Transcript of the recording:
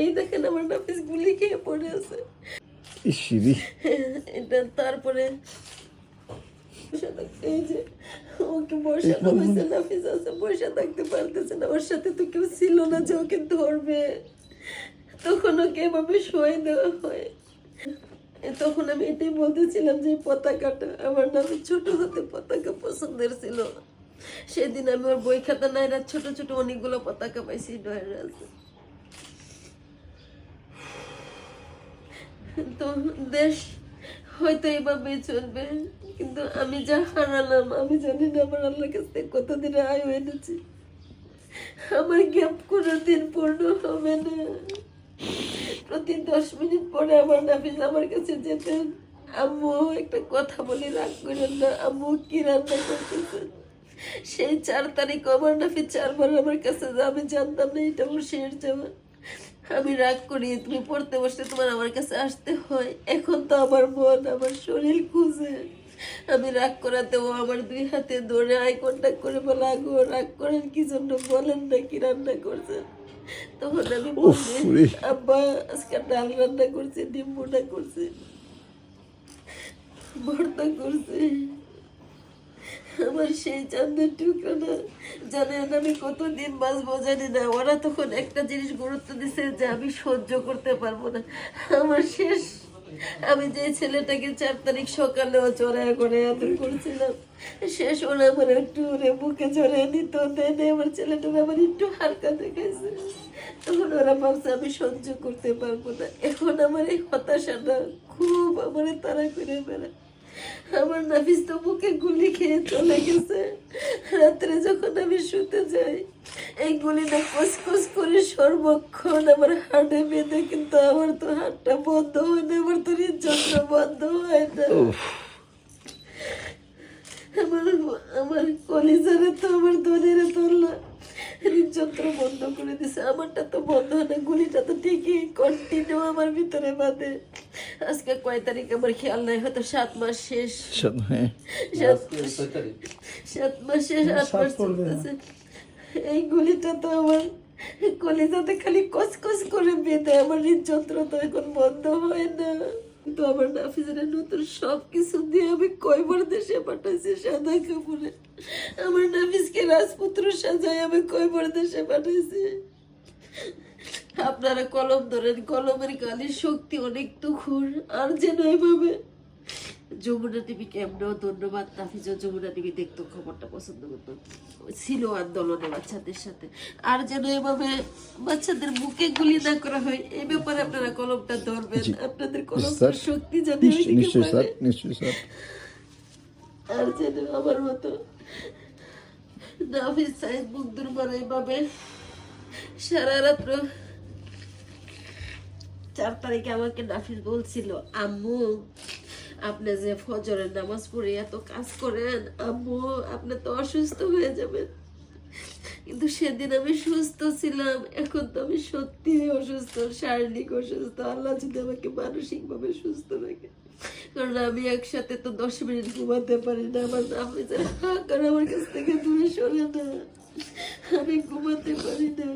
এই দেখেন আমার নাফিস গুলি খেয়ে পড়ে আছে। এটা তারপরে এই যে ওকে বসানো হয়েছে নাফিস আছে বসে থাকতে পারতেছে না ওর সাথে তো কেউ ছিল না যে ওকে ধরবে। তখন ওকে এভাবে শোয়ে দেওয়া হয়। তখন আমি এটাই বলতেছিলাম যে পতাকাটা আমার নামে ছোট হতে পতাকা পছন্দের ছিল সেদিন আমি ওর বই খাতা নাইরা ছোট ছোট অনেকগুলো পতাকা পাইছি ডয়ের আছে। তো দেশ হয়তো এইভাবে চলবে কিন্তু আমি যা হারালাম, আমি জানি না আমার আল্লাহ কাছ থেকে কতদিনে আয় এনেছি। আমার গ্যাপ দিন পূর্ণ হবে না। প্রতি দশ মিনিট পরে আমার নাফিস আমার কাছে যেতেন, আম্মু একটা কথা বলে রাগ করেন না, আম্মু কি রান্না করতেছে? সেই চার তারিখ আমার নাফিস চারবার আমার কাছে যা আমি জানতাম না এটা আমার শেষ যাওয়া। আমি রাগ করি তুমি পড়তে বসতে তোমার আমার কাছে আসতে হয়। এখন তো আমার মন আমার শরীর খুঁজে। আমি রাগ করাতে ও আমার দুই হাতে ধরে আই কন্ট্যাক্ট করে বলে আগো রাগ করেন কি জন্য বলেন না কি রান্না করছেন? তখন আমি বলছি আব্বা আজকে ডাল রান্না করছি ডিম করছি ভর্তা করছি। আমার সেই চাঁদের টুকরো না জানেন আমি কতদিন বাঁচবো জানি না। ওরা তখন একটা জিনিস গুরুত্ব দিছে যে আমি সহ্য করতে পারব না। আমার শেষ। আমি যে ছেলেটাকে চার তারিখ সকালেও চড়াই করে আদর করছিলাম, শেষ ওরা আমার একটু ওরে বুকে জড়াই নিত দেনে আমার ছেলেটা আমার একটু হালকা দেখাইছে। তখন ওরা ভাবছে, আমি সহ্য করতে পারব না। এখন আমার এই হতাশাটা খুব আমার তারা করে বেড়ায়। আমার নাফিস তো বুকে গুলি খেয়ে চলে গেছে। রাত্রে যখন আমি শুতে যাই এই গুলিটা কসকস করে সর্বক্ষণ আমার হাড়ে বেঁধে কিন্তু আমার তো হাড়টা বন্ধ হয় না আমার তো হৃদযন্ত্র বন্ধ হয় না। আমার আমার কলিজারে তো আমার দলের তোলা হৃদযন্ত্র বন্ধ করে দিছে। আমারটা তো বন্ধ হয় না গুলিটা তো ঠিকই কন্টিনিউ আমার ভিতরে বাঁধে। আজকে কয় তারিখ আমার খেয়াল নাই হয়তো সাত মাস শেষ। সাত- সাত সাত মাস শেষ আট মাস চলতেছে এই গুলিটা তো আমার কলিজাতে খালি কসকস করে বেঁধে আমার হৃদযন্ত্র তো এখন বন্ধ হয় না। কিন্তু আমার নাফিজের নতুন সব কিছু দিয়ে আমি কয়বার দেশে পাঠাইছি সাদা কাপড়ে। আমার নাফিজকে রাজপুত্র সাজায় আমি কয়বার দেশে পাঠাইছি। আপনারা কলম ধরেন কলমের গালির শক্তি অনেক তুখুর আর যেন এভাবে। যমুনা টিভিকে এমনও ধন্যবাদ নাফিজও যমুনা টিভি দেখতো খবরটা পছন্দ করতো। ছিল আন্দোলনে বাচ্চাদের সাথে। আর যেন এভাবে বাচ্চাদের মুখে গুলি না করা হয় এই ব্যাপারে আপনারা কলমটা ধরবেন। আপনাদের কলম শক্তি জানি আর যেন আমার মতো নাফিস সাহেব মুখ দুর্বল এইভাবে সারা রাত্র চার তারিখে আমাকে নাফিস বলছিল, আম্মু, আপনি যে ফজরের নামাজ পড়ে এত কাজ করেন, আম্মু, আপনি তো অসুস্থ হয়ে যাবেন। কিন্তু সেদিন আমি সুস্থ ছিলাম, এখন তো আমি সত্যি অসুস্থ, শারীরিক অসুস্থ, আল্লাহ যদি আমাকে মানসিক ভাবে সুস্থ রাখে। কারণ আমি একসাথে তো দশ মিনিট ঘুমাতে পারি না, আমার নাম হাঁকার আমার কাছ থেকে দূরে সরে না। আমি ঘুমাতে পারি না।